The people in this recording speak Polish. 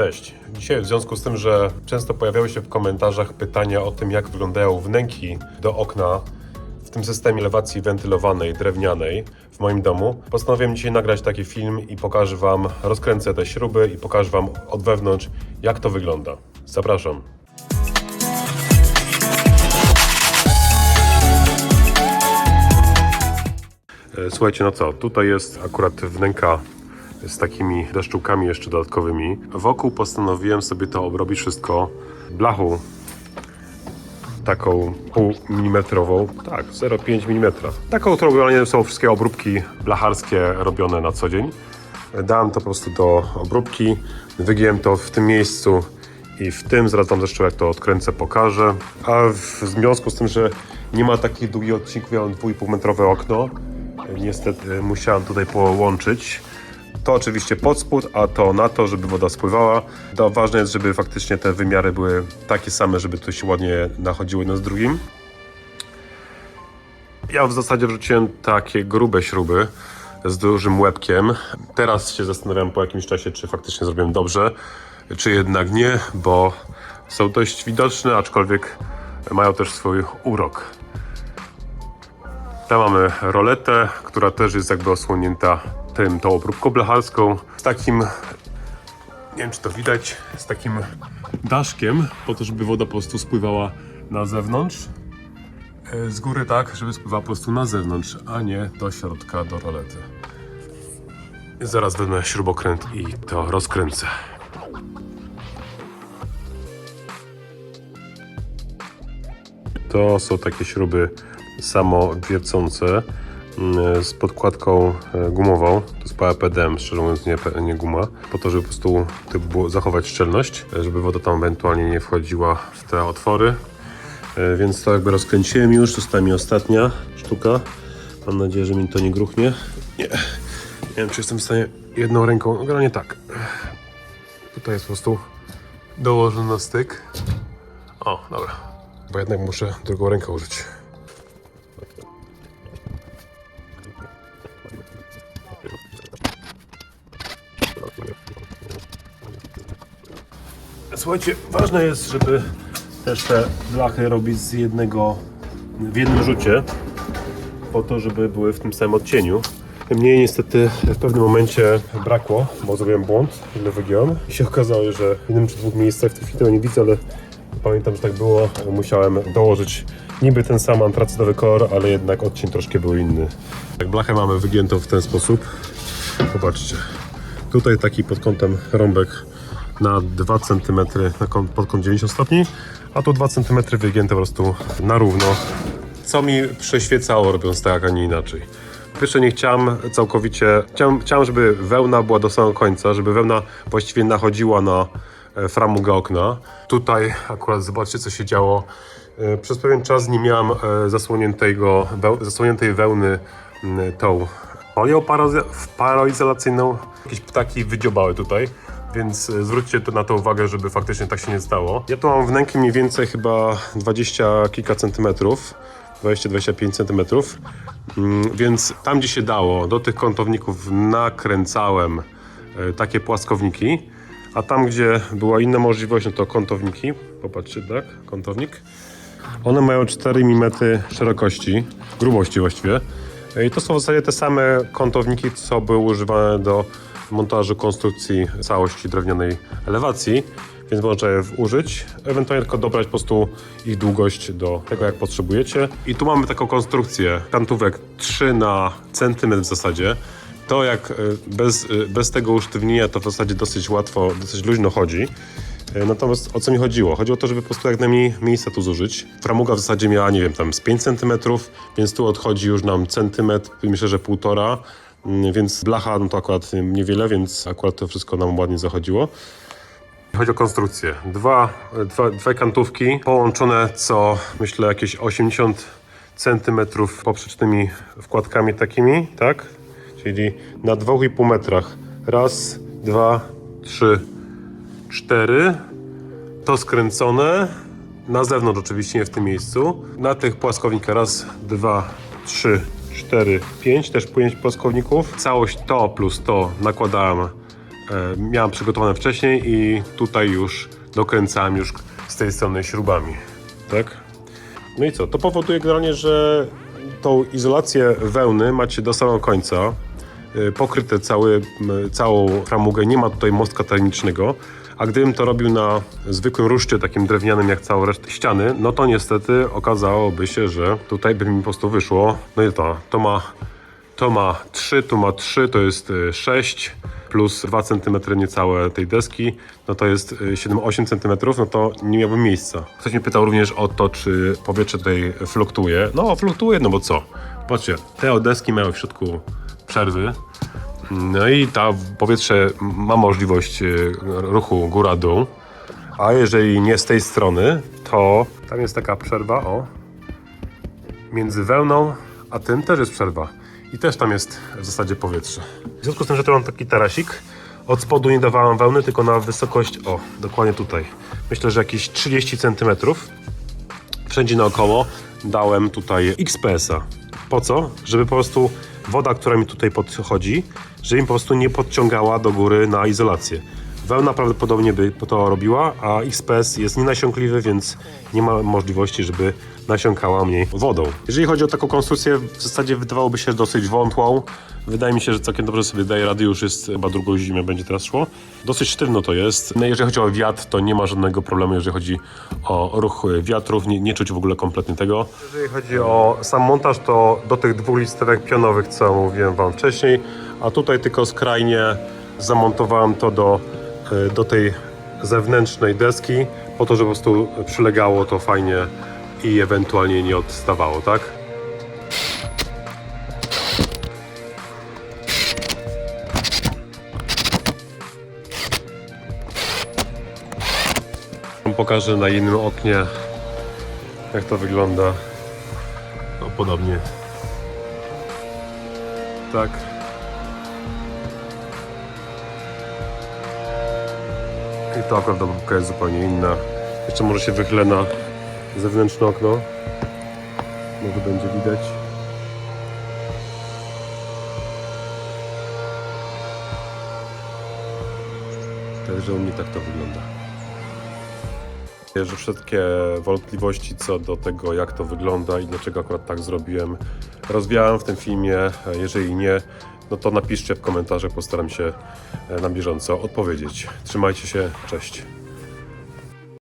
Cześć. Dzisiaj w związku z tym, że często pojawiały się w komentarzach pytania o tym, jak wyglądają wnęki do okna w tym systemie elewacji wentylowanej, drewnianej w moim domu, postanowiłem dzisiaj nagrać taki film i pokażę Wam, rozkręcę te śruby i pokażę Wam od wewnątrz, jak to wygląda. Zapraszam. E, Słuchajcie, no co, tutaj jest akurat wnęka z takimi deszczówkami jeszcze dodatkowymi. Wokół postanowiłem sobie to obrobić wszystko blachą taką pół milimetrową, tak, 0,5 mm. Taką, którą generalnie są wszystkie obróbki blacharskie robione na co dzień. Dałem to po prostu do obróbki, wygiąłem to w tym miejscu i w tym, zaraz Wam zresztą jak to odkręcę, pokażę. A w związku z tym, że nie ma takich długich odcinków, mam 2,5 metrowe okno, niestety musiałem tutaj połączyć. To oczywiście pod spód, a to na to, żeby woda spływała. To ważne jest, żeby faktycznie te wymiary były takie same, żeby to się ładnie nachodziło jedno z drugim. Ja w zasadzie wrzuciłem takie grube śruby z dużym łebkiem. Teraz się zastanawiam po jakimś czasie, czy faktycznie zrobiłem dobrze, czy jednak nie, bo są dość widoczne, aczkolwiek mają też swój urok. Tam mamy roletę, która też jest jakby osłonięta tym, tą obróbką blacharską. Z takim, nie wiem czy to widać, z takim daszkiem, po to, żeby woda po prostu spływała na zewnątrz. E, Z góry tak, żeby spływała po prostu na zewnątrz, a nie do środka, do rolety. Zaraz wezmę śrubokręt i to rozkręcę. To są takie śruby samowiercące z podkładką e, gumową. To jest PAPDM, szczerze mówiąc nie, nie guma. Po to, żeby po prostu zachować szczelność, e, żeby woda tam ewentualnie nie wchodziła w te otwory. E, Więc to jakby rozkręciłem już, została mi ostatnia sztuka. Mam nadzieję, że mi to nie gruchnie. Nie, nie wiem czy jestem w stanie jedną ręką, no generalnie tak. Tutaj jest po prostu dołożony na styk. O, dobra. Bo jednak muszę drugą rękę użyć. Słuchajcie, ważne jest, żeby też te blachy robić z jednego, w jednym rzucie, po to, żeby były w tym samym odcieniu. Mnie niestety w pewnym momencie brakło, bo zrobiłem błąd, ile wygiąłem. I się okazało, że w jednym czy dwóch miejscach, w tej chwili nie widzę, ale pamiętam, że tak było. Musiałem dołożyć niby ten sam antracytowy kolor, ale jednak odcień troszkę był inny. Tak blachę mamy wygiętą w ten sposób. Zobaczcie. Tutaj taki pod kątem rąbek na 2 cm na kąt, pod kąt 90 stopni, a tu 2 cm wygięte po prostu na równo. Co mi przeświecało robiąc tak, a nie inaczej. Pierwsze nie chciałem całkowicie, chciałem, chciałem, żeby wełna była do samego końca, żeby wełna właściwie nachodziła na e, framugę okna. Tutaj akurat zobaczcie co się działo. E, Przez pewien czas nie miałem e, zasłoniętej wełny tą folią paroizolacyjną. Jakieś ptaki wydziobały tutaj, więc e, zwróćcie to na to uwagę, żeby faktycznie tak się nie stało. Ja tu mam wnęki mniej więcej chyba 20 kilka centymetrów. 20-25 cm. Mm, Więc tam, gdzie się dało, do tych kątowników nakręcałem e, takie płaskowniki, a tam, gdzie była inna możliwość, no to kątowniki. Popatrzcie, tak? Kątownik. One mają 4 mm szerokości, grubości właściwie. I to są w zasadzie te same kątowniki, co były używane do montażu konstrukcji całości drewnianej elewacji, więc można je użyć. Ewentualnie tylko dobrać po prostu ich długość do tego, jak potrzebujecie. I tu mamy taką konstrukcję kantówek 3 na centymetr w zasadzie. To jak e, bez, e, bez tego usztywnienia to w zasadzie dosyć łatwo, dosyć luźno chodzi. E, Natomiast o co mi chodziło? Chodziło o to, żeby po prostu jak najmniej miejsca tu zużyć. Framuga w zasadzie miała, nie wiem, tam z 5 cm, więc tu odchodzi już nam centymetr, myślę, że półtora. Mm, Więc blacha no to akurat niewiele, więc akurat to wszystko nam ładnie zachodziło. Chodzi o konstrukcję. Dwa, dwa, dwie kantówki połączone co myślę jakieś 80 cm poprzecznymi wkładkami takimi, tak? Czyli na 2,5 metrach. Raz, dwa, trzy, cztery. To skręcone. Na zewnątrz oczywiście, nie w tym miejscu. Na tych płaskownikach raz, dwa, trzy, cztery, pięć. Też pięć płaskowników. Całość to plus to nakładałem e, miałem przygotowane wcześniej i tutaj już dokręcałem już z tej strony śrubami. Tak? No i co? To powoduje generalnie, że tą izolację wełny macie do samego końca. y, Pokryte cały, całą framugę, nie ma tutaj mostka termicznego. A gdybym to robił na zwykłym ruszcie, takim drewnianym jak całą resztę ściany, no to niestety okazałoby się, że tutaj by mi po prostu wyszło. No i to, to ma, to ma 3, tu ma 3, to jest y, 6 plus 2 cm niecałe tej deski, no to jest y, 7-8 cm, no to nie miałbym miejsca. Ktoś mnie pytał również o to, czy powietrze tutaj fluktuuje. No, fluktuuje, no bo co? Patrzcie, te deski mają w środku przerwy, no i ta powietrze ma możliwość y, ruchu góra-dół, a jeżeli nie z tej strony, to tam jest taka przerwa, o, między wełną a tym też jest przerwa. I też tam jest w zasadzie powietrze. W związku z tym, że tu mam taki tarasik, od spodu nie dawałem wełny, tylko na wysokość, o, dokładnie tutaj. Myślę, że jakieś 30 cm. Wszędzie naokoło dałem tutaj XPS-a. Po co? Żeby po prostu woda, która mi tutaj podchodzi, żeby mi po prostu nie podciągała do góry na izolację. Wełna prawdopodobnie by to robiła, a XPS jest nienasiąkliwy, więc nie ma możliwości, żeby nasiąkała mnie wodą. Jeżeli chodzi o taką konstrukcję, w zasadzie wydawałoby się dosyć wątłą. Wydaje mi się, że całkiem dobrze sobie daje rady, już jest chyba drugą zimę będzie teraz szło. Dosyć sztywno to jest. No, jeżeli chodzi o wiatr, to nie ma żadnego problemu, jeżeli chodzi o ruch wiatrów, nie, nie czuć w ogóle kompletnie tego. Jeżeli chodzi o sam montaż, to do tych dwóch listerek pionowych, co mówiłem Wam wcześniej, a tutaj tylko skrajnie zamontowałem to do, do tej zewnętrznej deski, po to, żeby po prostu przylegało to fajnie i ewentualnie nie odstawało, tak? Pokażę na innym oknie, jak to wygląda. No podobnie. Tak. I to akurat dobówka jest zupełnie inna. Jeszcze może się wychylę na zewnętrzne okno. Może będzie widać. Także u mnie tak to wygląda. Że wszystkie wątpliwości co do tego, jak to wygląda i dlaczego akurat tak zrobiłem, rozwiałem w tym filmie. Jeżeli nie, no to napiszcie w komentarzach, postaram się e, na bieżąco odpowiedzieć. Trzymajcie się, cześć.